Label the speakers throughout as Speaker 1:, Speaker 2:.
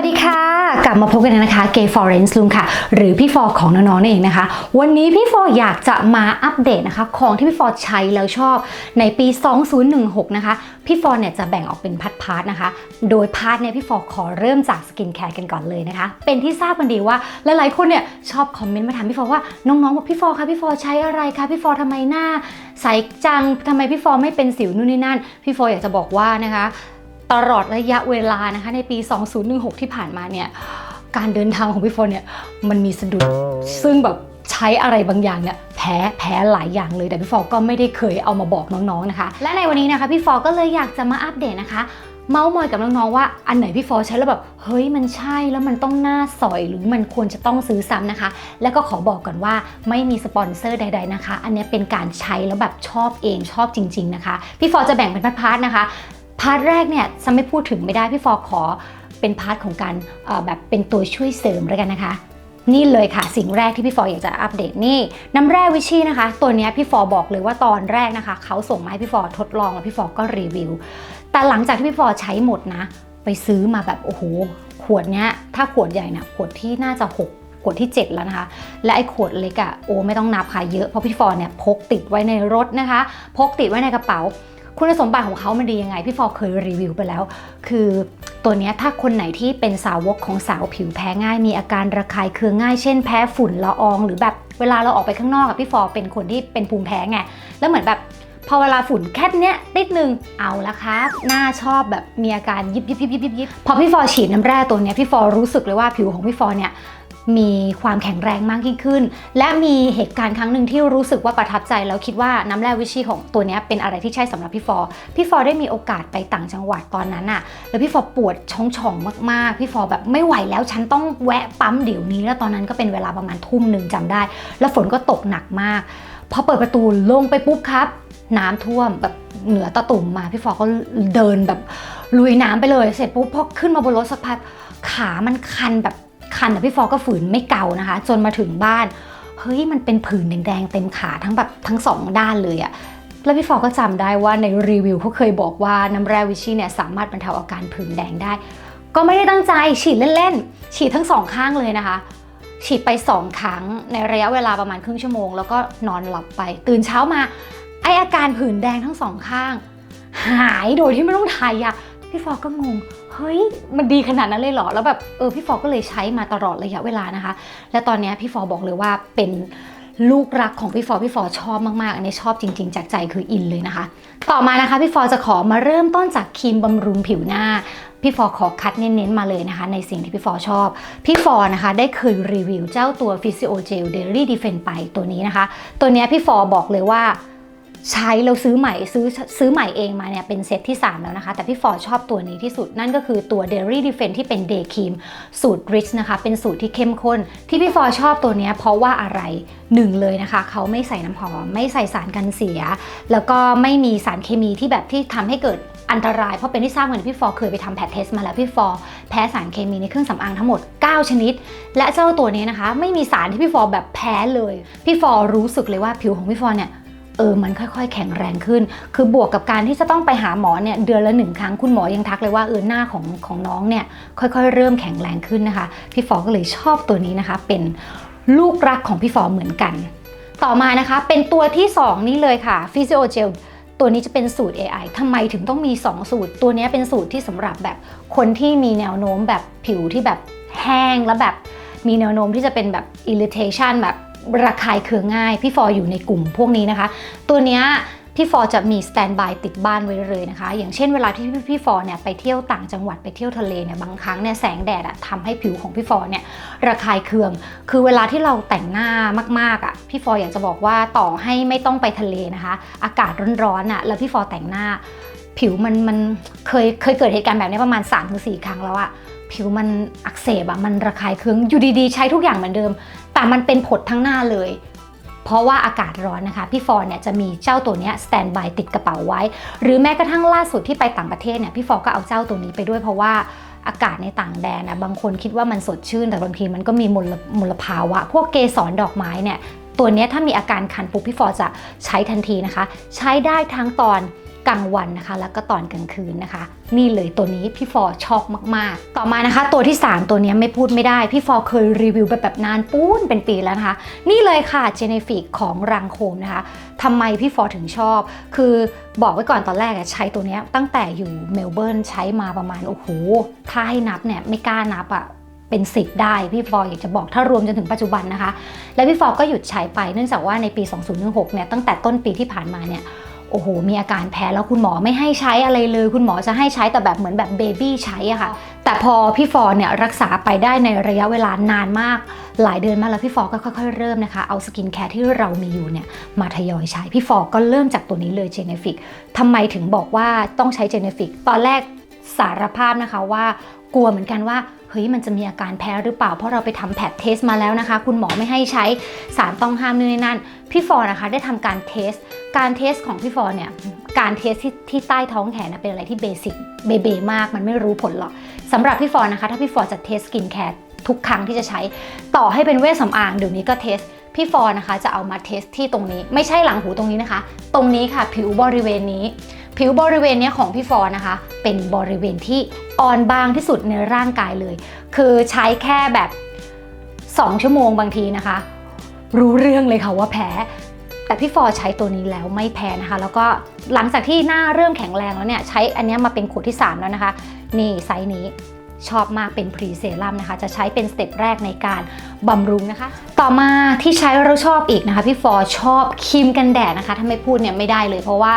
Speaker 1: วัสดีค่ะ กลับมาพบกันนะคะ Gay Florence ลุงค่ะ หรือพี่ฟอร์ของน้องๆนั่นเองนะคะ วันนี้พี่ฟอร์อยากจะมาอัปเดตนะคะ ของที่พี่ฟอร์ใช้แล้วชอบในปี 2016 นะคะ พี่ฟอร์เนี่ยจะแบ่งออกเป็นพาร์ทนะคะ โดยพาร์ทเนี่ยพี่ฟอร์ขอเริ่มจากสกินแคร์กันก่อนเลยนะคะ เป็นที่ทราบกันดีว่าหลายๆคนเนี่ยชอบคอมเมนต์มาถามพี่ฟอร์ว่าน้องๆบอกพี่ฟอร์คะพี่ฟอร์ใช้อะไรคะพี่ฟอร์ทำไมหน้าใสจังทำไมพี่ฟอร์ไม่เป็นสิวนู่นนี่นั่นพี่ฟอร์อยากจะบอกว่านะคะ ตลอดระยะเวลานะคะในปี 2016 ที่ผ่านมาเนี่ยการเดินทางของพี่โฟนเนี่ยมันมีสะดุดซึ่งแบบใช้อะไรบางอย่างเนี่ยแพ้แพ้หลายอย่างเลยแต่พี่ฟอก็ไม่ได้เคยเอามาบอกน้องๆนะคะ และในวันนี้นะคะพี่ฟอก็เลยอยากจะมาอัปเดตนะคะเมาส์มอยกับน้องๆว่าอันไหนพี่ฟอใช้แล้วแบบเฮ้ยมันใช่แล้วมันต้องหน้าสอยหรือมันควรจะต้องซื้อซ้ำนะคะ แล้วก็ขอบอกก่อนว่าไม่มีสปอนเซอร์ใด ๆนะคะ อันนี้เป็นการใช้แล้วแบบชอบเองชอบจริง ๆนะคะ พี่ฟอจะแบ่งเป็นพาร์ทๆนะคะ พาร์ทแรกเนี่ยจะไม่พูดถึงไม่ได้พี่ฟอขอเป็นพาร์ทของการแบบเป็นตัวช่วยเสริมแล้วกันนะคะนี่เลยค่ะสิ่งแรกที่พี่ฟออยากจะอัปเดตนี่น้ำแร่วิชี่นะคะ ตัวนี้พี่ฟอบอกเลยว่าตอนแรกนะคะ เขาส่งมาให้พี่ฟอทดลองแล้วพี่ฟอก็รีวิว แต่หลังจากที่พี่ฟอใช้หมดนะ ไปซื้อมาแบบโอ้โหขวดเนี้ยถ้าขวดใหญ่นะขวดที่น่าจะ 6ขวดที่ 7 แล้วนะคะ และไอ้ขวดเล็กอะโอ้ไม่ต้องนับค่ะเยอะเพราะพี่ฟอเนี่ยพกติดไว้ในรถนะคะ พกติดไว้ในกระเป๋า คุณสมบัติของเขามันดียังไง พี่ฟอเคยรีวิวไปแล้ว คือตัวนี้ถ้าคนไหนที่เป็นสาวกของสาวผิวแพ้ง่าย มีอาการระคายเคืองง่าย เช่นแพ้ฝุ่นละออง หรือแบบเวลาเราออกไปข้างนอกอะพี่ฟอเป็นคนที่เป็นภูมิแพ้ไงแล้วเหมือนแบบพอเวลาฝุ่นแค่เนี้ยนิดนึงเอาละครับหน้าชอบแบบมีอาการยิบยิบยิบยิบยิบยิบพอพี่ฟอฉีดน้ำแร่ตัวเนี้ยพี่ฟอรู้สึกเลยว่าผิวของพี่ฟอเนี่ย มีความแข็งแรงมากยิ่งขึ้น และมีเหตุการณ์ครั้งหนึ่งที่รู้สึกว่าประทับใจ แล้วคิดว่าน้ำแร่วิชีของตัวนี้เป็นอะไรที่ใช่สำหรับพี่ฟอพี่ฟอได้มีโอกาสไปต่างจังหวัดตอนนั้นอะแล้วพี่ฟอปวดช่องช่องมากๆ พี่ฟอแบบไม่ไหวแล้วฉันต้องแวะปั๊มเดี๋ยวนี้ แล้วตอนนั้นก็เป็นเวลาประมาณทุ่มหนึ่งจำได้ แล้วฝนก็ตกหนักมากพอเปิดประตูลงไปปุ๊บครับ น้ำท่วมแบบเหนือตะตุ่มมา พี่ฟอก็เดินแบบลุยน้ำไปเลย เสร็จปุ๊บพอขึ้นมาบนรถสักพักขามันคันแบบ คันแต่พี่ฟอก็ฝืนไม่เกานะคะ จนมาถึงบ้าน เฮ้ยมันเป็นผื่นแดงๆเต็มขาทั้งแบบทั้งสองด้านเลยอะแล้วพี่ฟอก็จำได้ว่าในรีวิวเขาเคยบอกว่าน้ำแร่วิชีเนี่ยสามารถบรรเทาอาการผื่นแดงได้ ก็ไม่ได้ตั้งใจฉีดเล่นๆ ฉีดทั้งสองข้างเลยนะคะ ฉีดไป2ครั้งในระยะเวลาประมาณครึ่งชั่วโมง แล้วก็นอนหลับไป ตื่นเช้ามาไออาการผื่นแดงทั้งสองข้าง หายโดยที่ไม่ต้องทายยาพี่ฟอก็งง เฮ้ยมันดีขนาดนั้นเลยเหรอ แล้วแบบเออพี่ฟอก็เลยใช้มาตลอดระยะเวลานะคะ และตอนนี้พี่ฟอบอกเลยว่าเป็นลูกรักของพี่ฟอพี่ฟอชอบมากๆ อันนี้ชอบจริง ๆ จากใจคืออินเลยนะคะ ต่อมานะคะพี่ฟอจะขอมาเริ่มต้นจากครีมบำรุงผิวหน้าพี่ฟอขอคัดเน้นๆมาเลยนะคะ ในสิ่งที่พี่ฟอชอบ พี่ฟอนะคะได้เคยรีวิวเจ้าตัว Physio Gel Daily Defend ไปตัวนี้นะคะ ตัวนี้พี่ฟอบอกเลยว่า ใช้เราซื้อใหม่ซื้อซื้อใหม่เองมาเนี่ยเป็นเซตที่ 3 แล้วนะคะ แต่พี่ฟอร์ชอบตัวนี้ที่สุดนั่นก็คือตัว Dairy Defend ที่เป็น Day Cream สูตร Rich นะคะ เป็นสูตรที่เข้มข้น ที่พี่ฟอร์ชอบตัวนี้เพราะว่าอะไรหนึ่งเลยนะคะ เขาไม่ใส่น้ำหอม ไม่ใส่สารกันเสีย แล้วก็ไม่มีสารเคมีที่แบบที่ทำให้เกิดอันตราย เพราะเป็นที่ทราบกันพี่ฟอร์เคยไปทำแพทเทสมาแล้วพี่ฟอร์แพ้สารเคมีในเครื่องสำอางทั้งหมด 9 ชนิด และเจ้าตัวนี้นะคะ ไม่มีสารที่พี่ฟอร์แบบแพ้เลย พี่ฟอร์รู้สึกเลยว่าผิวของพี่ฟอร์เนี่ย เออมันค่อยๆ แข็งแรงขึ้น คือบวกกับการที่จะต้องไปหาหมอเนี่ยเดือนละหนึ่งครั้งคุณหมอยังทักเลยว่าเออหน้าของของน้องเนี่ยค่อยๆ เริ่มแข็งแรงขึ้นนะคะ พี่ฟอก็เลยชอบตัวนี้นะคะ เป็นลูกรักของพี่ฟอเหมือนกัน ต่อมานะคะเป็นตัวที่ 2 นี้เลยค่ะ Physio Gel ตัวนี้จะเป็นสูตร AI ทำไมถึงต้องมี 2 สูตร ตัวนี้เป็นสูตรที่สำหรับแบบคนที่มีแนวโน้มแบบผิวที่แบบแห้งแล้วแบบมีแนวโน้มที่จะเป็นแบบ irritation แบบ ระคายเคืองง่าย พี่ฟออยู่ในกลุ่มพวกนี้นะคะ ตัวเนี้ยพี่ฟอจะมีสแตนบายติดบ้านไว้เลยนะคะ อย่างเช่นเวลาที่พี่ฟอเนี่ยไปเที่ยวต่างจังหวัดไปเที่ยวทะเลเนี่ยบางครั้งเนี่ยแสงแดดอะทำให้ผิวของพี่ฟอเนี่ยระคายเคือง คือเวลาที่เราแต่งหน้ามากๆอะพี่ฟออยากจะบอกว่าต่อให้ไม่ต้องไปทะเลนะคะ อากาศร้อนๆอะแล้วพี่ฟอแต่งหน้า ผิวมันมันเคยเคยเกิดเหตุการณ์แบบนี้ประมาณ3-4ครั้งแล้วอะผิวมันอักเสบอะมันระคายเคืองอยู่ดีๆ ใช้ทุกอย่างเหมือนเดิม แต่มันเป็นผดทั้งหน้าเลย เพราะว่าอากาศร้อนนะคะ พี่ฟอร์เนี่ยจะมีเจ้าตัวนี้สแตนบายติดกระเป๋าไว้ หรือแม้กระทั่งล่าสุดที่ไปต่างประเทศเนี่ยพี่ฟอร์ก็เอาเจ้าตัวนี้ไปด้วยเพราะว่าอากาศในต่างแดนนะบางคนคิดว่ามันสดชื่น แต่บางทีมันก็มีมลมลภาวะ พวกเกสรดอกไม้เนี่ยตัวนี้ถ้ามีอาการคันปุ๊บพี่ฟอร์จะใช้ทันทีนะคะ ใช้ได้ทั้งตอน กลางวันนะคะ แล้วก็ตอนกลางคืนนะคะ นี่เลยตัวนี้พี่ฟอชอบมากๆ ต่อมานะคะ ตัวที่ 3 ตัวนี้ไม่พูดไม่ได้ พี่ฟอเคยรีวิวไปแบบนานปูนเป็นปีแล้วนะคะ นี่เลยค่ะเจเนฟิกของรังโคมนะคะทำไมพี่ฟอถึงชอบ คือบอกไว้ก่อนตอนแรกใช้ตัวนี้ตั้งแต่อยู่เมลเบิร์นใช้มาประมาณโอ้โหถ้าให้นับเนี่ยไม่กล้านับอะเป็น10ได้พี่ฟออยากจะบอกถ้ารวมจนถึงปัจจุบันนะคะ และพี่ฟอก็หยุดใช้ไปเนื่องจากว่าในปี 2016เนี่ยตั้งแต่ต้นปีที่ผ่านมาเนี่ย โอ้โห มีอาการแพ้แล้วคุณหมอไม่ให้ใช้อะไรเลย คุณหมอจะให้ใช้แต่แบบเหมือนแบบเบบี้ใช้อะค่ะ แต่พอพี่ฟอร์เนี่ยรักษาไปได้ในระยะเวลานานมาก หลายเดือนมากแล้วพี่ฟอร์ก็ค่อยๆเริ่มนะคะ เอาสกินแคร์ที่เรามีอยู่เนี่ยมาทยอยใช้ พี่ฟอร์ก็เริ่มจากตัวนี้เลยเจเนฟิกทำไมถึงบอกว่าต้องใช้เจเนฟิกตอนแรกสารภาพนะคะว่ากลัวเหมือนกันว่า เฮ้ยมันจะมีอาการแพ้หรือเปล่า เพราะเราไปทำแพทเทสมาแล้วนะคะ คุณหมอไม่ให้ใช้สารต้องห้ามนู่นนี่นั่น พี่ฟอร์นะคะได้ทำการเทส การเทสของพี่ฟอร์เนี่ย การเทสที่ที่ใต้ท้องแขนนะเป็นอะไรที่เบสิกเบเบมาก มันไม่รู้ผลหรอกสำหรับพี่ฟอร์นะคะ ถ้าพี่ฟอร์จะเทสสกินแคร์ทุกครั้งที่จะใช้ ต่อให้เป็นเวชสำอางเดี๋ยวนี้ก็เทสพี่ฟอร์นะคะจะเอามาเทสที่ตรงนี้ ไม่ใช่หลังหูตรงนี้นะคะ ตรงนี้ค่ะผิวบริเวณนี้ ผิวบริเวณนี้ของพี่ฟอนะคะ เป็นบริเวณที่อ่อนบางที่สุดในร่างกายเลย คือใช้แค่แบบ 2 ชั่วโมงบางทีนะคะ รู้เรื่องเลยค่ะว่าแพ้แต่พี่ฟอร์ใช้ตัวนี้แล้วไม่แพ้นะคะ แล้วก็หลังจากที่หน้าเริ่มแข็งแรงแล้วเนี่ย ใช้อันนี้มาเป็นขวดที่ 3 แล้วนะคะ นี่ไซส์นี้ชอบมากเป็นพรีเซรั่มนะคะ จะใช้เป็นสเต็ปแรกในการบำรุงนะคะ ต่อมาที่ใช้เราชอบอีกนะคะ พี่ฟอร์ชอบครีมกันแดดนะคะ ถ้าไม่พูดเนี่ยไม่ได้เลยเพราะว่า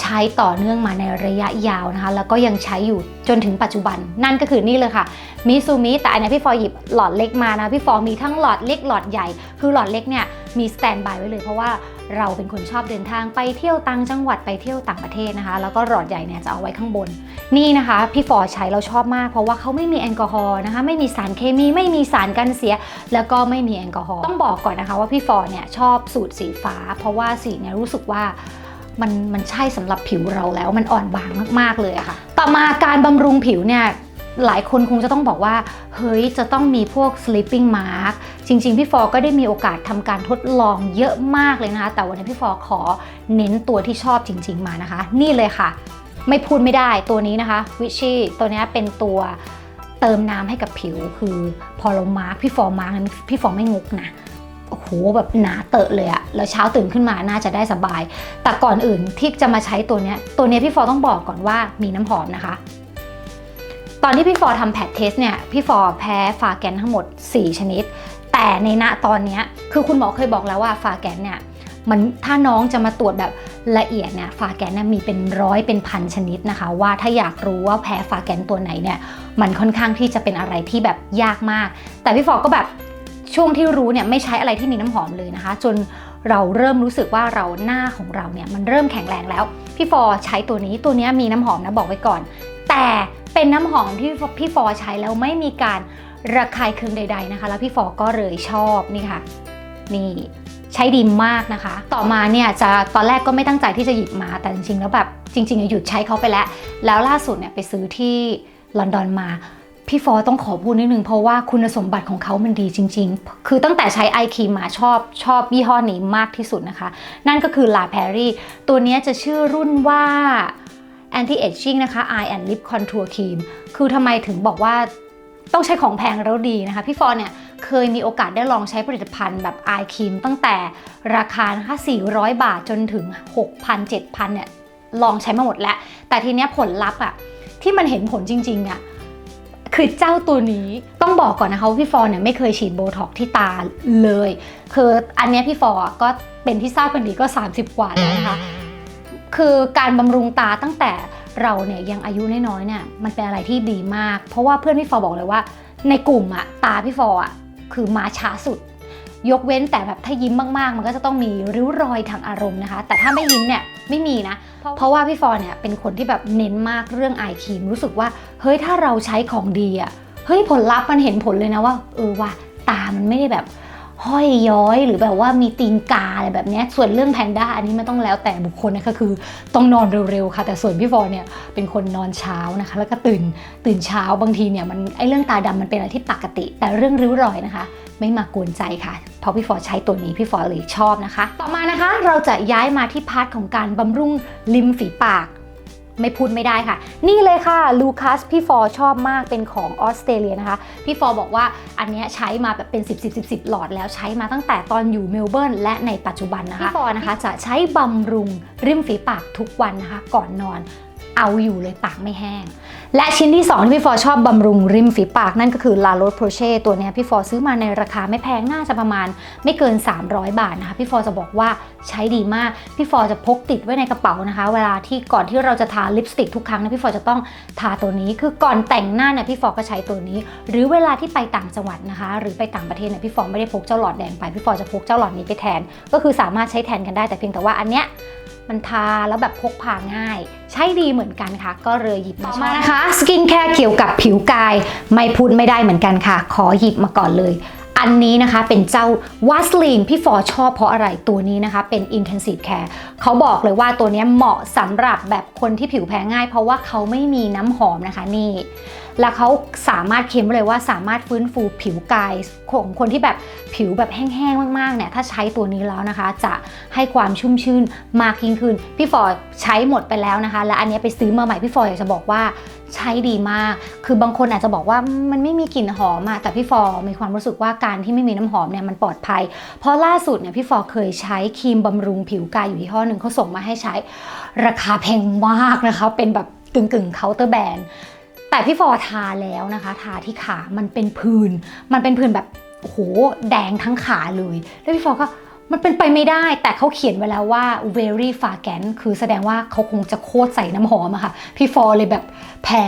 Speaker 1: ใช้ต่อเนื่องมาในระยะยาวนะคะ แล้วก็ยังใช้อยู่จนถึงปัจจุบัน นั่นก็คือนี่เลยค่ะมิซูมิแต่อันนี้พี่ฟอหยิบหลอดเล็กมานะพี่ฟอมีทั้งหลอดเล็กหลอดใหญ่ คือหลอดเล็กเนี่ยมีสแตนบายไว้เลยเพราะว่าเราเป็นคนชอบเดินทางไปเที่ยวต่างจังหวัดไปเที่ยวต่างประเทศนะคะ แล้วก็หลอดใหญ่เนี่ยจะเอาไว้ข้างบน นี่นะคะพี่ฟอใช้เราชอบมากเพราะว่าเขาไม่มีแอลกอฮอล์นะคะ ไม่มีสารเคมีไม่มีสารกันเสีย แล้วก็ไม่มีแอลกอฮอล์ต้องบอกก่อนนะคะว่าพี่ฟอเนี่ยชอบสูตรสีฟ้า เพราะว่าสีเนี่ยรู้สึกว่า มันมันใช่สำหรับผิวเราแล้วมันอ่อนบางมากๆเลยอะค่ะ ต่อมาการบำรุงผิวเนี่ยหลายคนคงจะต้องบอกว่า เฮ้ย จะต้องมีพวก sleeping mask จริง ๆ พี่ฟอก็ได้มีโอกาสทำการทดลองเยอะมากเลยนะคะ แต่วันนี้พี่ฟอขอเน้นตัวที่ชอบจริง ๆ มานะคะ นี่เลยค่ะ ไม่พูดไม่ได้ตัวนี้นะคะ วิชีตัวนี้เป็นตัวเติมน้ำให้กับผิว คือพอเรามาร์กพี่ฟอมาร์กพี่ฟอไม่งกนะ โอ้โหแบบหนาเตอะเลยอะแล้วเช้าตื่นขึ้นมาน่าจะได้สบาย แต่ก่อนอื่นที่จะมาใช้ตัวเนี้ยตัวเนี้ยพี่ฟอต้องบอกก่อนว่ามีน้ำหอมนะคะ ตอนที่พี่ฟอทำแพทเทสเนี่ยพี่ฟอแพ้ฟาแกนทั้งหมด 4 ชนิด แต่ในณตอนเนี้ยคือคุณหมอเคยบอกแล้วว่าฟาแกนเนี่ยมันถ้าน้องจะมาตรวจแบบละเอียดเนี่ยฟาแกนเนี่ยมีเป็นร้อยเป็นพันชนิดนะคะ ว่าถ้าอยากรู้ว่าแพ้ฟาแกนตัวไหนเนี่ยมันค่อนข้างที่จะเป็นอะไรที่แบบยากมาก แต่พี่ฟอก็แบบ ช่วงที่รู้เนี่ยไม่ใช้อะไรที่มีน้ำหอมเลยนะคะ จนเราเริ่มรู้สึกว่าเราหน้าของเราเนี่ยมันเริ่มแข็งแรงแล้ว พี่ฟอใช้ตัวนี้ตัวนี้มีน้ำหอมนะบอกไว้ก่อน แต่เป็นน้ำหอมที่พี่ฟอใช้แล้วไม่มีการระคายเคืองใด ๆนะคะ แล้วพี่ฟอก็เลยชอบนี่ค่ะ นี่ใช้ดีมากนะคะ ต่อมาเนี่ยจะตอนแรกก็ไม่ตั้งใจที่จะหยิบมาแต่จริงๆแล้วแบบจริงๆหยุดใช้เขาไปแล้ว แล้วล่าสุดเนี่ยไปซื้อที่ลอนดอนมา พี่ฟอต้องขอพูดนิดนึงเพราะว่าคุณสมบัติของเขามันดีจริง ๆ คือตั้งแต่ใช้ไอคีมมาชอบชอบยี่ห้อนี้มากที่สุดนะคะ นั่นก็คือ La p e r i ตัวนี้จะชื่อรุ่นว่า anti aging นะคะ eye and lip contour cream คือทำไมถึงบอกว่าต้องใช้ของแพงแล้วดีนะคะ พี่ฟอเนี่ยเคยมีโอกาสได้ลองใช้ผลิตภัณฑ์แบบ eye cream ตั้งแต่ราคานะคะ400 บาทจนถึง 6,000 7,000เนี่ยลองใช้มาหมดแล้ว แต่ทีเนี้ยผลลัพธ์อะที่มันเห็นผลจริงๆอะ คือเจ้าตัวนี้ต้องบอกก่อนนะคะว่าพี่ฟอเนี่ยไม่เคยฉีดโบท็อกที่ตาเลย คืออันนี้พี่ฟอก็เป็นที่ทราบกันดีก็ 30 กว่าแล้วนะคะ คือการบำรุงตาตั้งแต่เราเนี่ยยังอายุน้อยๆเนี่ยมันเป็นอะไรที่ดีมาก เพราะว่าเพื่อนพี่ฟอบอกเลยว่า ในกลุ่มอะตาพี่ฟออะคือมาช้าสุด ยกเว้นแต่แบบถ้ายิ้มมากๆ มันก็จะต้องมีริ้วรอยทางอารมณ์นะคะ แต่ถ้าไม่ยิ้มเนี่ยไม่มีนะ เพราะว่าพี่ฟอร์เนี่ยเป็นคนที่แบบเน้นมากเรื่องไอครีมรู้สึกว่าเฮ้ยถ้าเราใช้ของดีอะเฮ้ยผลลัพธ์มันเห็นผลเลยนะว่าเออว่าตามันไม่ได้แบบห้อยย้อยหรือแบบว่ามีตีนกาอะไรแบบเนี้ยส่วนเรื่องแพนด้าอันนี้ไม่ต้องแล้วแต่บุคคลนะคะคือต้องนอนเร็วๆค่ะ แต่ส่วนพี่ฟอร์เนี่ยเป็นคนนอนเช้านะคะ แล้วก็ตื่นตื่นเช้าบางทีเนี่ยมันไอเรื่องตาดำมันเป็นอะไรที่ปกติ แต่เรื่องริ้วรอยนะคะ ไม่มากวนใจค่ะ เพราะพี่ฟอร์ใช้ตัวนี้พี่ฟอร์เลยชอบนะคะ ต่อมานะคะเราจะย้ายมาที่พาร์ทของการบำรุงริมฝีปากไม่พูดไม่ได้ค่ะ นี่เลยค่ะลูคัสพี่ฟอร์ชอบมากเป็นของออสเตรเลียนะคะพี่ฟอร์บอกว่าอันเนี้ยใช้มาแบบเป็น 10 10 10 10หลอดแล้วใช้มาตั้งแต่ตอนอยู่เมลเบิร์นและในปัจจุบันนะคะพี่ฟอร์นะคะจะใช้บำรุงริมฝีปากทุกวันนะคะก่อนนอน เอาอยู่เลยปากไม่แห้ง และชิ้นที่ 2 ที่พี่ฟอชอบบำรุงริมฝีปากนั่นก็คือ La Roche Posay ตัวนี้พี่ฟอซื้อมาในราคาไม่แพงน่าจะประมาณไม่เกิน 300 บาทนะคะ พี่ฟอจะบอกว่าใช้ดีมาก พี่ฟอจะพกติดไว้ในกระเป๋านะคะ เวลาที่ก่อนที่เราจะทาลิปสติกทุกครั้งนะพี่ฟอจะต้องทาตัวนี้ คือก่อนแต่งหน้าเนี่ยพี่ฟอก็ใช้ตัวนี้ หรือเวลาที่ไปต่างจังหวัดนะคะ หรือไปต่างประเทศเนี่ยพี่ฟอไม่ได้พกเจ้าหลอดแดงไปพี่ฟอจะพกเจ้าหลอดนี้ไปแทน ก็คือสามารถใช้แทนกันได้แต่เพียงแต่ว่าอันเนี้ย มันทาแล้วแบบพกพาง่าย ใช้ดีเหมือนกันค่ะ ก็เลยหยิบมาใช้นะคะสกินแคร์เกี่ยวกับผิวกาย ไม่พูดไม่ได้เหมือนกันค่ะ ขอหยิบมาก่อนเลย อันนี้นะคะเป็นเจ้าวาสลีนพี่ฟอร์ชอบเพราะอะไรตัวนี้นะคะ เป็น Intensive Care เขาบอกเลยว่าตัวนี้เหมาะสำหรับแบบคนที่ผิวแพ้ง่าย เพราะว่าเขาไม่มีน้ำหอมนะคะนี่ แล้วเขาสามารถเค็มเลยว่าสามารถฟื้นฟูผิวกายของคนที่แบบผิวแบบแห้งๆมากๆเนี่ยถ้าใช้ตัวนี้แล้วนะคะ จะให้ความชุ่มชื่นมากยิ่งขึ้นพี่ฟอร์ใช้หมดไปแล้วนะคะ และอันนี้ไปซื้อมาใหม่พี่ฟอร์อยากจะบอกว่าใช้ดีมาก คือบางคนอาจจะบอกว่ามันไม่มีกลิ่นหอมอะแต่พี่ฟอมีความรู้สึกว่าการที่ไม่มีน้ำหอมเนี่ยมันปลอดภัย เพราะล่าสุดเนี่ยพี่ฟอเคยใช้ครีมบำรุงผิวกายอยู่ยี่ห้อหนึ่งเขาส่งมาให้ใช้ราคาแพงมากนะคะ เป็นแบบกึ่งๆเคาน์เตอร์แบรนด์แต่พี่ฟอทาแล้วนะคะ ทาที่ขามันเป็นผื่นมันเป็นผื่นแบบโอ้โหแดงทั้งขาเลย แล้วพี่ฟอก็ มันเป็นไปไม่ได้แต่เขาเขียนไว้แล้วว่า very fragrant คือแสดงว่าเขาคงจะโคตรใส่น้ำหอมอะค่ะ พี่ฟอร์เลยแบบแพ้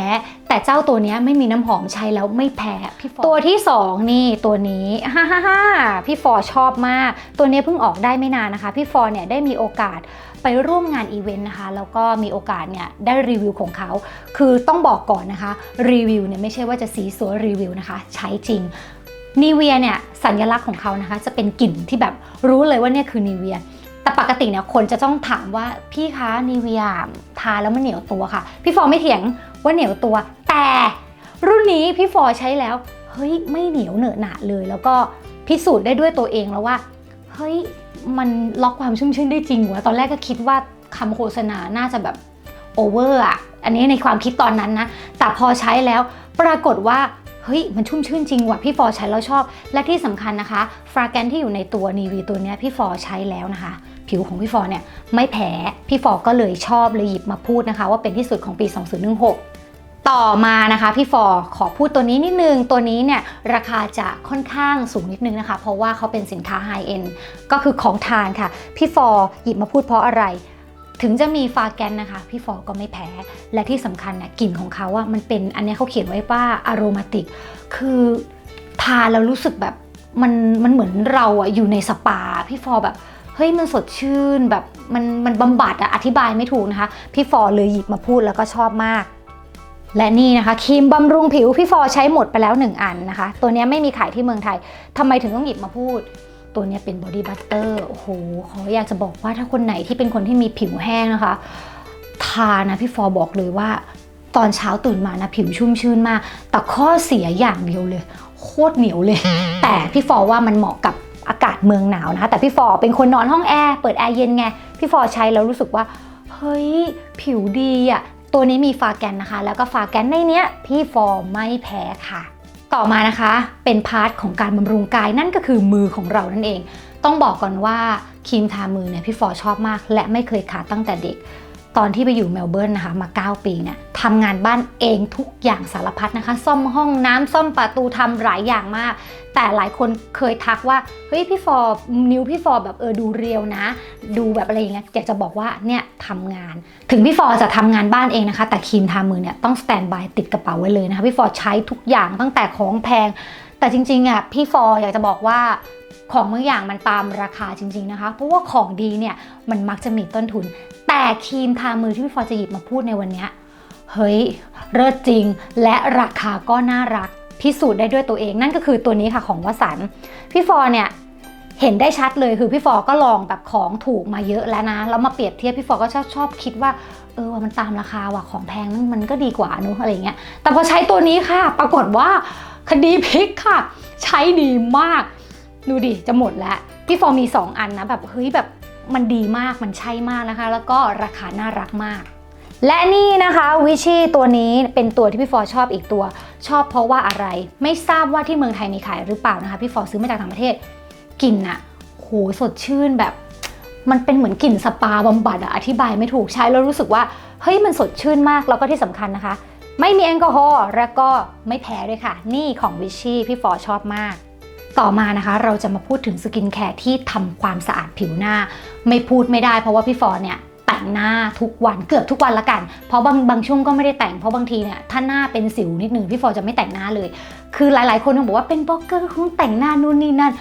Speaker 1: แต่เจ้าตัวนี้ไม่มีน้ำหอมใช้แล้วไม่แพ้พี่ฟอร์ตัวที่สองนี่ตัวนี้ฮ่าฮ่าฮ่าพี่ฟอร์ชอบมาก ตัวนี้เพิ่งออกได้ไม่นานนะคะ พี่ฟอร์เนี่ยได้มีโอกาสไปร่วมงานอีเวนต์นะคะ แล้วก็มีโอกาสเนี่ยได้รีวิวของเขา คือต้องบอกก่อนนะคะ รีวิวเนี่ยไม่ใช่ว่าจะสีสวยรีวิวนะคะ ใช้จริง นีเวียเนี่ยสัญลักษณ์ของเขานะคะ จะเป็นกลิ่นที่แบบรู้เลยว่าเนี่ยคือนีเวียแต่ปกติเนี่ยคนจะต้องถามว่าพี่คะนีเวียทาแล้วมันเหนียวตัวค่ะ พี่ฟอร์ไม่เถียงว่าเหนียวตัว แต่รุ่นนี้พี่ฟอร์ใช้แล้วเฮ้ยไม่เหนียวเหนอะหนะเลย แล้วก็พิสูจน์ได้ด้วยตัวเองแล้วว่าเฮ้ยมันล็อกความชุ่มชื่นได้จริงวะตอนแรกก็คิดว่าคำโฆษณาน่าจะแบบโอเวอร์อะอันนี้ในความคิดตอนนั้นนะแต่พอใช้แล้วปรากฏว่า เฮ้ยมันชุ่มชื่นจริงว่ะพี่ฟอร์ใช้แล้วชอบ และที่สำคัญนะคะฟราแกนที่อยู่ในตัวนีวีตัวนี้พี่ฟอร์ใช้แล้วนะคะ ผิวของพี่ฟอร์เนี่ยไม่แพ้พี่ฟอร์ก็เลยชอบเลยหยิบมาพูดนะคะ ว่าเป็นที่สุดของปี 2016ต่อมานะคะพี่ฟอขอพูดตัวนี้นิดนึง ตัวนี้เนี่ยราคาจะค่อนข้างสูงนิดนึงนะคะ เพราะว่าเขาเป็นสินค้าไฮเอ็นก็คือของทานค่ะ พี่ฟอหยิบมาพูดเพราะอะไร ถึงจะมีฟาแกนนะคะ พี่ฟอร์ก็ไม่แพ้ และที่สำคัญเนี่ยกลิ่นของเขาอะมันเป็นอันนี้เขาเขียนไว้ว่าอโรมาติก คือทานแล้วรู้สึกแบบมันมันเหมือนเราอะอยู่ในสปา พี่ฟอร์แบบเฮ้ยมันสดชื่นแบบมันมันบำบัดอะอธิบายไม่ถูกนะคะ พี่ฟอร์เลยหยิบมาพูดแล้วก็ชอบมากและนี่นะคะครีมบำรุงผิวพี่ฟอร์ใช้หมดไปแล้ว 1 อันนะคะ ตัวนี้ไม่มีขายที่เมืองไทยทำไมถึงต้องหยิบมาพูด ตัวเนี้ยเป็นบอดี้บัตเตอร์โอ้โหขออยากจะบอกว่าถ้าคนไหนที่เป็นคนที่มีผิวแห้งนะคะ ทานะพี่ฟอร์บอกเลยว่า ตอนเช้าตื่นมานะผิวชุ่มชื่นมาก แต่ข้อเสียอย่างเดียวเลย โคตรเหนียวเลย แต่พี่ฟอร์ว่ามันเหมาะกับอากาศเมืองหนาวนะคะแต่พี่ฟอร์เป็นคนนอนห้องแอร์เปิดแอร์เย็นไง พี่ฟอร์ใช้แล้วรู้สึกว่า เฮ้ย ผิวดีอะตัวนี้มีฟาแกนนะคะ แล้วก็ฟาแกนในเนี้ยพี่ฟอร์ไม่แพ้ค่ะ ต่อมานะคะเป็นพาร์ทของการบำรุงกายนั่นก็คือมือของเรานั่นเอง ต้องบอกก่อนว่าครีมทามือเนี่ยพี่ฟอชอบมาก และไม่เคยขาดตั้งแต่เด็ก ตอนที่ไปอยู่เมลเบิร์นนะคะมา 9 ปีเนี่ยทำงานบ้านเองทุกอย่างสารพัดนะคะ ซ่อมห้องน้ำซ่อมประตูทำหลายอย่างมาก แต่หลายคนเคยทักว่าเฮ้ยพี่ฟอร์นิ้วพี่ฟอร์แบบเออดูเรียวนะ ดูแบบอะไรอย่างเงี้ยอยากจะบอกว่าเนี่ยทำงาน ถึงพี่ฟอร์จะทำงานบ้านเองนะคะ แต่ครีมทามือเนี่ยต้องสแตนบายติดกระเป๋าไว้เลยนะคะพี่ฟอร์ใช้ทุกอย่างตั้งแต่ของแพงแต่จริงๆอะพี่ฟอร์อยากจะบอกว่า ของบางอย่างมันตามราคาจริง ๆนะคะ เพราะว่าของดีเนี่ยมันมักจะมีต้นทุน แต่ครีมทามือที่พี่ฟอร์จะหยิบมาพูดในวันนี้เฮ้ยเลิศจริง และราคาก็น่ารักพิสูจน์ได้ด้วยตัวเองนั่นก็คือตัวนี้ค่ะของวสันพี่ฟอร์เนี่ยเห็นได้ชัดเลยคือพี่ฟอก็ลองแบบของถูกมาเยอะแล้วนะแล้วมาเปรียบเทียบพี่ฟอก็ชอบชอบคิดว่าเออว่ามันตามราคาว่ะของแพงนั่นมันก็ดีกว่านอะอะไรเงี้ยแต่พอใช้ตัวนี้ค่ะ ปรากฏว่าคดีพลิกค่ะ ใช้ดีมาก ดูดิจะหมดแล้วพี่ฟอร์มี 2 อันนะแบบเฮ้ยแบบมันดีมากมันใช่มากนะคะ แล้วก็ราคาน่ารักมาก และนี่นะคะวิชี่ตัวนี้เป็นตัวที่พี่ฟอร์ชอบอีกตัว ชอบเพราะว่าอะไร ไม่ทราบว่าที่เมืองไทยมีขายหรือเปล่านะคะพี่ฟอร์ซื้อมาจากต่างประเทศกลิ่นอะโหสดชื่นแบบ มันเป็นเหมือนกลิ่นสปาบำบัดอะอธิบายไม่ถูกใช้แล้วรู้สึกว่าเฮ้ยมันสดชื่นมากแล้วก็ที่สำคัญนะคะ ไม่มีแอลกอฮอล์และก็ไม่แพ้ด้วยค่ะ นี่ของวิชี่พี่ฟอร์ชอบมาก ต่อมานะคะเราจะมาพูดถึงสกินแคร์ที่ทำความสะอาดผิวหน้า ไม่พูดไม่ได้เพราะว่าพี่ฟอร์เนี่ยแต่งหน้าทุกวันเกือบทุกวันละกัน เพราะบางบางช่วงก็ไม่ได้แต่งเพราะบางทีเนี่ยถ้าหน้าเป็นสิวนิดหนึ่งพี่ฟอร์จะไม่แต่งหน้าเลย คือหลายๆ คนต้องบอกว่าเป็นบล็อกเกอร์คุณแต่งหน้านู่นนี่นั่น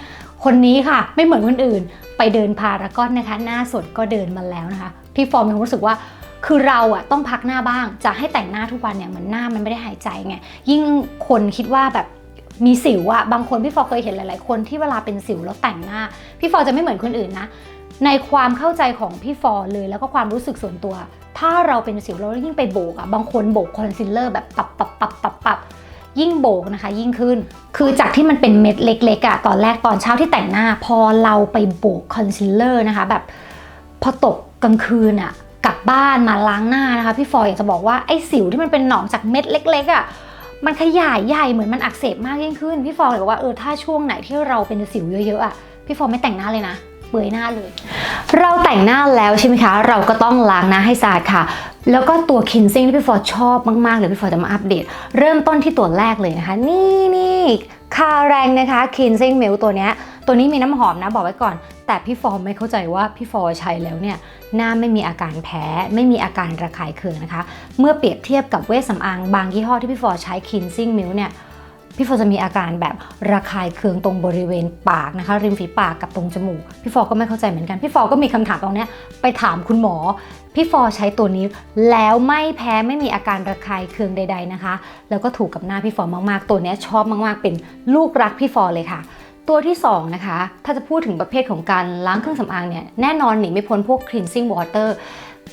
Speaker 1: คนนี้ค่ะไม่เหมือนคนอื่น ไปเดินพารากอนนะคะ หน้าสดก็เดินมาแล้วนะคะ พี่ฟอร์มมีความรู้สึกว่าคือเราอะต้องพักหน้าบ้าง จะให้แต่งหน้าทุกวันเนี่ยเหมือนหน้ามันไม่ได้หายใจไงยิ่งคนคิดว่าแบบ มีสิวอะบางคนพี่ฟอเคยเห็นหลาย ๆ คนที่เวลาเป็นสิวแล้วแต่งหน้า พี่ฟอจะไม่เหมือนคนอื่นนะ ในความเข้าใจของพี่ฟอเลยแล้วก็ความรู้สึกส่วนตัว ถ้าเราเป็นสิวเรายิ่งไปโบกอะบางคนโบกคอนซีลเลอร์แบบปับปับปับปับปับยิ่งโบกนะคะ ยิ่งขึ้น คือจากที่มันเป็นเม็ดเล็กๆอะตอนแรกตอนเช้าที่แต่งหน้า พอเราไปโบกคอนซีลเลอร์นะคะ แบบพอตกกลางคืนอะกลับบ้านมาล้างหน้านะคะ พี่ฟอยอยากจะบอกว่าไอ้สิวที่มันเป็นหนองจากเม็ดเล็ก ๆอะ มันขยายใหญ่เหมือนมันอักเสบมากยิ่งขึ้น พี่ฟองเลยบอกว่าเออถ้าช่วงไหนที่เราเป็นสิวเยอะๆอะพี่ฟองไม่แต่งหน้าเลยนะเปื่อยหน้าเลย เราแต่งหน้าแล้วใช่ไหมคะ เราก็ต้องล้างหน้าให้สะอาดค่ะ แล้วก็ตัวคินซิ่งที่พี่ฟอร์ชอบมากๆเลยพี่ฟอร์จะมาอัปเดต เริ่มต้นที่ตัวแรกเลยนะคะ นี่นี่คาแรงนะคะคินซิ่งมิลตัวเนี้ย ตัวนี้มีน้ำหอมนะบอกไว้ก่อน แต่พี่ฟอร์ไม่เข้าใจว่าพี่ฟอร์ใช้แล้วเนี่ยหน้าไม่มีอาการแพ้ ไม่มีอาการระคายเคืองนะคะ เมื่อเปรียบเทียบกับเวชสำอางบางยี่ห้อที่พี่ฟอร์ใช้คินซิ่งมิลเนี่ยพี่ฟอร์จะมีอาการแบบระคายเคืองตรงบริเวณปากนะคะ ริมฝีปากกับตรงจมูก พี่ฟอร์ก็ไม่เข้าใจเหมือนกัน พี่ฟอร์ก็มีคำถามตรงนี้ไปถามคุณหมอ พี่ฟอร์ใช้ตัวนี้แล้วไม่แพ้ไม่มีอาการระคายเคืองใด ๆนะคะ แล้วก็ถูกกับหน้าพี่ฟอร์มากๆ ตัวนี้ชอบมากๆ เป็นลูกรักพี่ฟอร์เลยค่ะ ตัวที่ 2 นะคะ ถ้าจะพูดถึงประเภทของการล้างเครื่องสำอางเนี่ย แน่นอนหนีไม่พ้นพวก cleansing water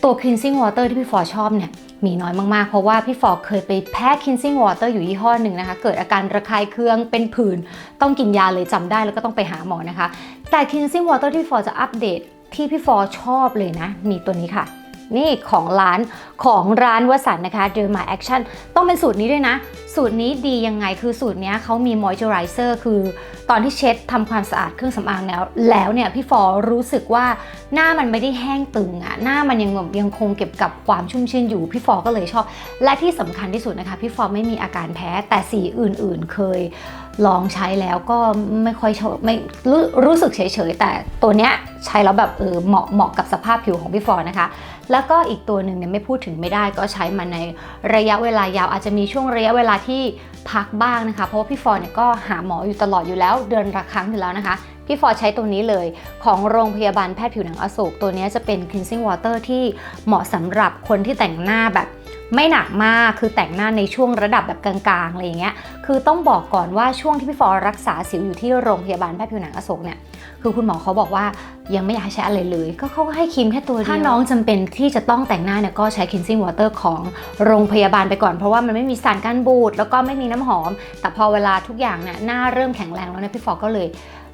Speaker 1: ตัว cleansing water ที่พี่ฟอร์ชอบเนี่ย มีน้อยมากๆ เพราะว่าพี่ฟอร์เคยไปแพ้ cleansing water อยู่ยี่ห้อหนึ่งนะคะ เกิดอาการระคายเคืองเป็นผื่น ต้องกินยาเลยจำได้แล้วก็ต้องไปหาหมอนะคะ แต่ cleansing water ที่พี่ฟอร์จะอัปเดตที่พี่ฟอร์ชอบเลยนะ มีตัวนี้ค่ะ นี่ของร้านของร้านวสันนะคะ Derma Action ต้องเป็นสูตรนี้ด้วยนะ สูตรนี้ดียังไงคือสูตรนี้เขามี moisturizer คือตอนที่เช็ดทำความสะอาดเครื่องสำอางแล้ว แล้วเนี่ยพี่ฟอรู้สึกว่าหน้ามันไม่ได้แห้งตึงอะหน้ามันยังยังคงเก็บกับความชุ่มชื่นอยู่พี่ฟอร์ก็เลยชอบ และที่สำคัญที่สุดนะคะพี่ฟอร์ไม่มีอาการแพ้แต่สีอื่น ๆ เคย ลองใช้แล้วก็ไม่ค่อยชอบไม่รู้รู้สึกเฉยๆ แต่ตัวเนี้ยใช้แล้วแบบเออเหมาะเหมาะกับสภาพผิวของพี่ฟอร์นะคะ แล้วก็อีกตัวหนึ่งเนี่ยไม่พูดถึงไม่ได้ก็ใช้มาในระยะเวลายาวอาจจะมีช่วงระยะเวลาที่พักบ้างนะคะ เพราะว่าพี่ฟอร์เนี่ยก็หาหมออยู่ตลอดอยู่แล้วเดือนละครั้งอยู่แล้วนะคะ พี่ฟอร์ใช้ตัวนี้เลยของโรงพยาบาลแพทย์ผิวหนังอโศกตัวนี้จะเป็น cleansing water ที่เหมาะสำหรับคนที่แต่งหน้าแบบไม่หนักมากคือแต่งหน้าในช่วงระดับแบบกลางๆอะไรอย่างเงี้ยคือต้องบอกก่อนว่าช่วงที่พี่ฟอร์รักษาสิวอยู่ที่โรงพยาบาลแพทย์ผิวหนังอโศกเนี่ยคือคุณหมอเขาบอกว่ายังไม่อยากให้ใช้อะไรเลย ก็เขาก็ให้ครีมแค่ตัวเดียวถ้าน้องจำเป็นที่จะต้องแต่งหน้าเนี่ยก็ใช้ cleansing water ของโรงพยาบาลไปก่อน เพราะว่ามันไม่มีสารกันบูดแล้วก็ไม่มีน้ำหอม แต่พอเวลาทุกอย่างเนี่ยหน้าเริ่มแข็งแรงแล้วเนี่ยพี่ฟอร์ก็เลย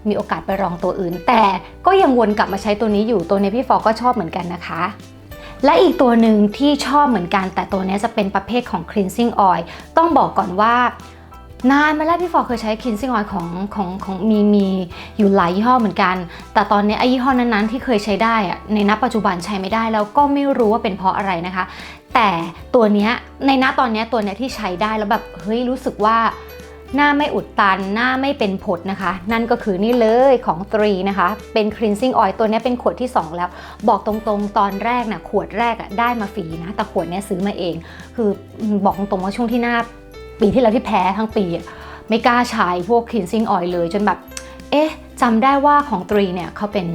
Speaker 1: มีโอกาสไปลองตัวอื่น แต่ก็ยังวนกลับมาใช้ตัวนี้อยู่ตัวนี้พี่ฟอก็ชอบเหมือนกันนะคะ และอีกตัวหนึ่งที่ชอบเหมือนกัน แต่ตัวนี้จะเป็นประเภทของ cleansing oil ต้องบอกก่อนว่านานมาแล้วพี่ฟอเคยใช้ cleansing oil ของของของมีมีอยู่หลายยี่ห้อเหมือนกัน แต่ตอนนี้ไอ้ยี่ห้อนั้นๆที่เคยใช้ได้อะในณปัจจุบันใช้ไม่ได้แล้วก็ไม่รู้ว่าเป็นเพราะอะไรนะคะ แต่ตัวเนี้ยในณตอนนี้ตัวเนี้ยที่ใช้ได้แล้วแบบเฮ้ยรู้สึกว่า หน้าไม่อุดตัน หน้าไม่เป็นผดนะคะ นั่นก็คือนี่เลยของตรีนะคะ เป็น cleansing oil ตัวนี้เป็นขวดที่ 2 แล้ว บอกตรงๆ ตอนแรกนะ่ะขวดแรกอะได้มาฟรีนะ แต่ขวดนี้ซื้อมาเอง คือบอกตรงๆว่าช่วงที่หน้าปีที่แล้วที่แพ้ทั้งปีอะไม่กล้าใช้พวก cleansing oil เลย จนแบบ เอ๊ะจำได้ว่าของตรีเนี่ยเขาเป็น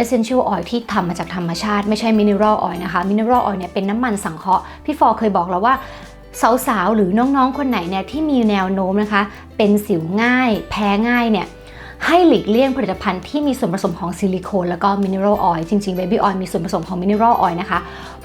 Speaker 1: essential oil ที่ทำมาจากธรรมชาติ ไม่ใช่ mineral oil นะคะ mineral oil เนี่ยเป็นน้ำมันสังเคราะห์พี่ฟอร์เคยบอกแล้วว่า สาวๆ หรือน้องๆ คนไหนเนี่ยที่มีแนวโน้มนะคะ เป็นสิวง่าย แพ้ง่ายเนี่ยให้หลีกเลี่ยงผลิตภัณฑ์ที่มีส่วนผสมของซิลิโคนแล้วก็มินเนอรัลออยล์จริงๆเบบี้ออยล์มีส่วนผสมของมินเนอรัลออยล์นะคะ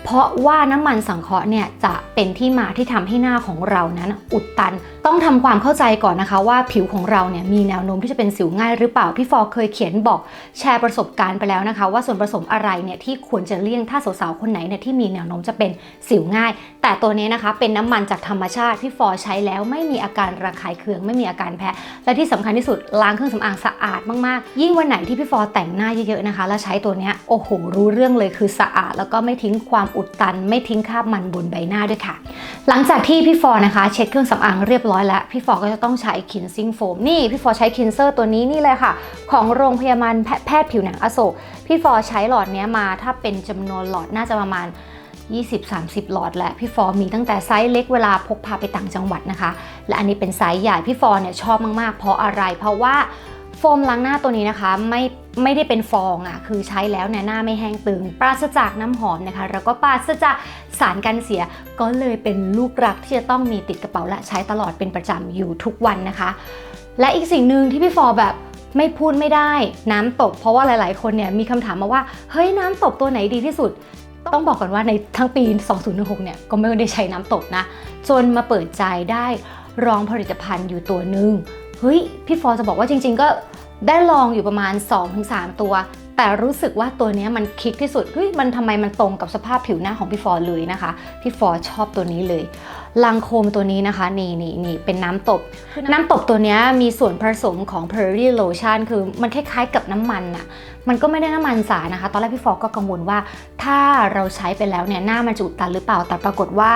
Speaker 1: เพราะว่าน้ำมันสังเคราะห์เนี่ยจะเป็นที่มาที่ทำให้หน้าของเรานั้นอุดตันต้องทำความเข้าใจก่อนนะคะว่าผิวของเราเนี่ยมีแนวโน้มที่จะเป็นสิวง่ายหรือเปล่า พี่ฟอเคยเขียนบอกแชร์ประสบการณ์ไปแล้วนะคะ ว่าส่วนผสมอะไรเนี่ยที่ควรจะเลี่ยงถ้าสาวๆคนไหนเนี่ยที่มีแนวโน้มจะเป็นสิวง่าย แต่ตัวนี้นะคะเป็นน้ำมันจากธรรมชาติพี่ฟอใช้แล้วไม่มีอาการระคายเคืองไม่มีอาการแพ้และที่สำคัญที่สุดล้างเครื่องสำอางสะอาดมากๆ ยิ่งวันไหนที่พี่ฟอแต่งหน้าเยอะๆนะคะ แล้วใช้ตัวนี้โอ้โหรู้เรื่องเลยคือสะอาด แล้วก็ไม่ทิ้งความอุดตัน ไม่ทิ้งคราบมันบนใบหน้าด้วยค่ะ หลังจากที่พี่ฟอนะคะ เช็ดเครื่องสำอางเรียบร้อยแล้ว พี่ฟอก็จะต้องใช้ cleansing foam นี่ พี่ฟอใช้ cleanser ตัวนี้นี่เลยค่ะ ของโรงพยาบาลแพทย์ผิวหนังอโศกพี่ฟอใช้หลอดนี้มาถ้าเป็นจำนวนหลอดน่าจะประมาณ20-30 หลอดแหละพี่ฟอมีตั้งแต่ไซส์เล็กเวลาพกพาไปต่างจังหวัดนะคะ และอันนี้เป็นไซส์ใหญ่พี่ฟอเนี่ยชอบมากๆ เพราะอะไรเพราะว่าโฟมล้างหน้าตัวนี้นะคะ ไม่ ไม่ได้เป็นฟองอะ่ะคือใช้แล้วเนี่ยหน้าไม่แห้งตึง ปราศจากน้ำหอมนะคะ แล้วก็ปราศจากสารกันเสียก็เลยเป็นลูกรักที่จะต้องมีติดกระเป๋าและใช้ตลอดเป็นประจำอยู่ทุกวันนะคะ และอีกสิ่งหนึ่งที่พี่ฟอแบบไม่พูดไม่ได้น้ำตก เพราะว่าหลาย ๆ คนเนี่ยมีคำถามมาว่าเฮ้ยน้ำตกตัวไหนดีที่สุด ต้องบอกก่อนว่าในทั้งปี 2016 เนี่ยก็ไม่ได้ใช้น้ำตกนะ จนมาเปิดใจได้ลองผลิตภัณฑ์อยู่ตัวหนึ่งเฮ้ยพี่ฟอจะบอกว่าจริง ๆ ก็ ได้ลองอยู่ประมาณ 2-3 ตัว แต่รู้สึกว่าตัวเนี้ยมันคลิกที่สุดเฮ้ยมันทำไมมันตรงกับสภาพผิวหน้าของพี่ฟอเลยนะคะ พี่ฟอชอบตัวนี้เลยลังโคมตัวนี้นะคะ นี่นี่นี่เป็นน้ำตบ น้ำตบตัวเนี้ยมีส่วนผสมของ p e r i lotion คือมันคล้ายๆกับน้ำมันอะมันก็ไม่ได้น้ำมันสานะคะ ตอนแรกพี่ฟอก็กังวลว่า ถ้าเราใช้ไปแล้วเนี่ยหน้ามันจะอุดตันหรือเปล่าแต่ปรากฏว่า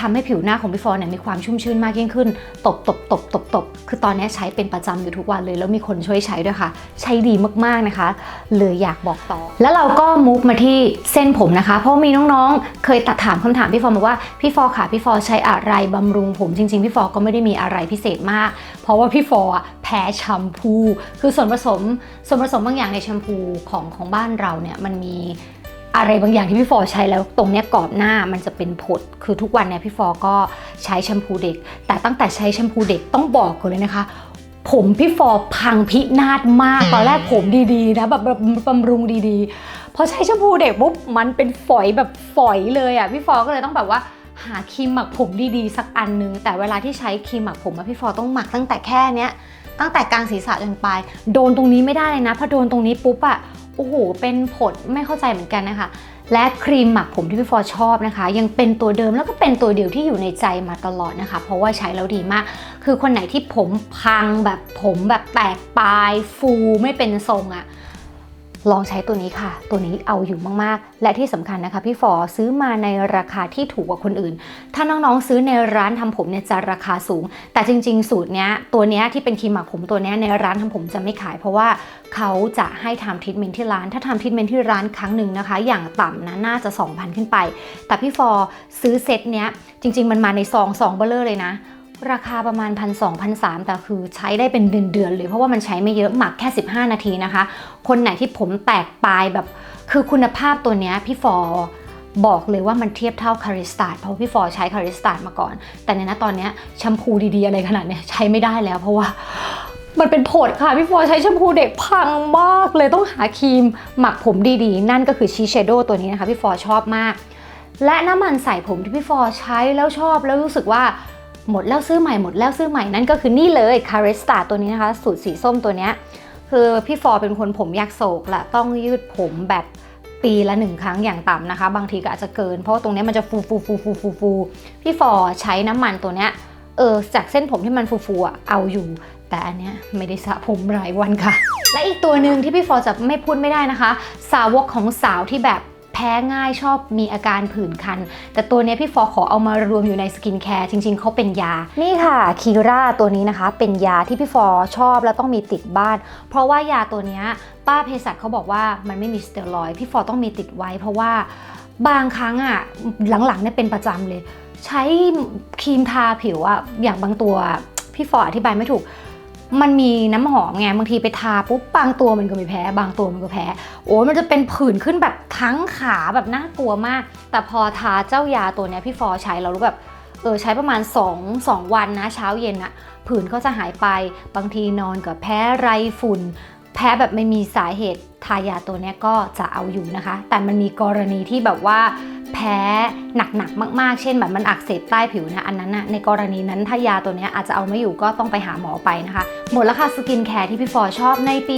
Speaker 1: ทำให้ผิวหน้าของพี่ฟอเนี่ยมีความชุ่มชื้นมากยิ่งขึ้น ตบตบตบตบตบคือตอนนี้ใช้เป็นประจำอยู่ทุกวันเลย แล้วมีคนช่วยใช้ด้วยค่ะ ใช้ดีมากๆนะคะ เลยอยากบอกต่อ แล้วเราก็มุกมาที่เส้นผมนะคะ เพราะมีน้องๆ เคยตัดถามคำถามพี่ฟอมาว่าพี่ฟอค่ะพี่ฟอใช้อะไรบำรุงผมจริง ๆ พี่ฟอก็ไม่ได้มีอะไรพิเศษมาก เพราะว่าพี่ฟอแพ้แชมพู คือส่วนผสมส่วนผสมบางอย่างในแชมพูของของบ้านเราเนี่ยมันมี อะไรบางอย่างที่พี่ฟอใช้แล้วตรงเนี้ยกรอบหน้ามันจะเป็นผด คือทุกวันเนี่ยพี่ฟอก็ใช้แชมพูเด็ก แต่ตั้งแต่ใช้แชมพูเด็กต้องบอกก่อนเลยนะคะ ผมพี่ฟอพังพินาศมากตอนแรกผมดีๆนะแบบบำรุงดีๆพอใช้แชมพูเด็กปุ๊บมันเป็นฝอยแบบฝอยเลยอะพี่ฟอก็เลยต้องแบบว่าหาครีมหมักผมดีๆ สักอันนึง แต่เวลาที่ใช้ครีมหมักผมอะพี่ฟอต้องหมักตั้งแต่แค่เนี้ยตั้งแต่กลางศีรษะจนปลายโดนตรงนี้ไม่ได้เลยนะพอโดนตรงนี้ปุ๊บอะ อ้โหเป็นผลไม่เข้าใจเหมือนกันนะคะ และครีมหมักผมที่พี่ฟอชอบนะคะ ยังเป็นตัวเดิมแล้วก็เป็นตัวเดียวที่อยู่ในใจมาตลอดนะคะ เพราะว่าใช้แล้วดีมาก คือคนไหนที่ผมพังแบบผมแบบแตกปลายฟูไม่เป็นทรงอะ ลองใช้ตัวนี้ค่ะ ตัวนี้เอาอยู่มากๆ และที่สำคัญนะคะ พี่ฟอซื้อมาในราคาที่ถูกกว่าคนอื่น ถ้าน้องๆซื้อในร้านทำผมเนี่ยจะราคาสูง แต่จริง ๆ สูตรเนี้ยตัวเนี้ยที่เป็นครีมหมักผมตัวเนี้ยในร้านทำผมจะไม่ขาย เพราะว่าเขาจะให้ทำทรีทเมนต์ที่ร้าน ถ้าทำทรีทเมนต์ที่ร้านครั้งหนึ่งนะคะ อย่างต่ำนะน่าจะ 2,000 ขึ้นไป แต่พี่ฟอซื้อเซตเนี้ยจริง ๆ มันมาในซองซองเบลเลอร์เลยนะ ราคาประมาณ 1 2 0 0 1 3 0แต่คือใช้ได้เป็นเดือนๆเลย เพราะว่ามันใช้ไม่เยอะหมักแค่ 15 นาทีนะคะ คนไหนที่ผมแตกปลายแบบ คือคุณภาพตัวนี้พี่ฟอบอกเลยว่ามันเทียบเท่าคาริสตาร์เพราะพี่ฟอใช้คาริสตาร์มาก่อน แต่ในนะตอนนี้แชมพูดีๆอะไรขนาดนี้ใช้ไม่ได้แล้ว เพราะว่ามันเป็นผดค่ะพี่ฟอใช้แชมพูเด็กพังมากเลยต้องหาครีมหมักผมดีๆ นั่นก็คือชีเชโดตัวนี้นะคะพี่ฟอชอบมาก และน้ำมันใส่ผมที่พี่ฟอใช้แล้วชอบแล้วรู้สึกว่า หมดแล้วซื้อใหม่หมดแล้วซื้อใหม่นั่นก็คือนี่เลยคาริสตาตัวนี้นะคะ สูตรสีส้มตัวเนี้ยคือพี่ฟอเป็นคนผมอยากโศกและต้องยืดผมแบบปีละหนึ่งครั้งอย่างต่ำนะคะ บางทีก็อาจจะเกิน เพราะาตรงนี้มันจะฟูฟูฟูฟูฟูฟูพี่ฟอใช้น้ำมันตัวเนี้ยเออจากเส้นผมที่มันฟูฟูอะเอาอยู่ แต่อันเนี้ยไม่ได้สระผมหลายวันค่ะ และอีกตัวหนึ่งที่พี่ฟอจะไม่พูดไม่ได้นะคะ สาวกของสาวที่แบบ พ้ง่ายชอบมีอาการผื่นคัน แต่ตัวนี้พี่ฟอขอเอามารวมอยู่ในสกินแคร์จริง ๆเขาเป็นยา นี่ค่ะคีราตัวนี้นะคะ เป็นยาที่พี่ฟอชอบแล้วต้องมีติดบ้าน เพราะว่ายาตัวนี้ป้าเภสัชเขาบอกว่ามันไม่มีสเตียรอยพี่ฟอต้องมีติดไว้ เพราะว่าบางครั้งอะหลังๆเนี่ยเป็นประจำเลย ใช้ครีมทาผิวอะอย่างบางตัวพี่ฟออธิบายไม่ถูก มันมีน้ำหอมไงบางทีไปทาปุ๊บบางตัวมันก็ไม่แพ้ บางตัวมันก็แพ้ โอ้มันจะเป็นผื่นขึ้นแบบทั้งขาแบบน่ากลัวมาก แต่พอทาเจ้ายาตัวเนี้ยพี่ฟอใช้เรารู้แบบเออใช้ประมาณ 2 2 วันนะเช้าเย็นอะผื่นก็จะหายไปบางทีนอนกับแพ้ไรฝุ่น แพ้แบบไม่มีสาเหตุทายาตัวนี้ก็จะเอาอยู่นะคะ แต่มันมีกรณีที่แบบว่าแพ้หนักๆมากๆ เช่นแบบมันอักเสบใต้ผิวนะ อันนั้นนะในกรณีนั้นถ้ายาตัวนี้อาจจะเอาไม่อยู่ก็ต้องไปหาหมอไปนะคะ หมดแล้วค่ะสกินแคร์ที่พี่ฟอชอบในปี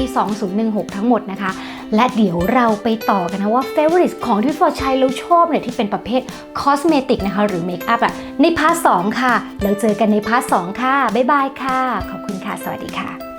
Speaker 1: 2016 ทั้งหมดนะคะ และเดี๋ยวเราไปต่อกันนะว่าเฟเวอริตของที่ฟอใช้แล้วชอบเนี่ยที่เป็นประเภทคอสเมติกนะคะ หรือเมคอัพอะในพาร์ท2ค่ะ แล้วเจอกันในพาร์ท2ค่ะ บ๊ายบายค่ะ ขอบคุณค่ะ สวัสดีค่ะ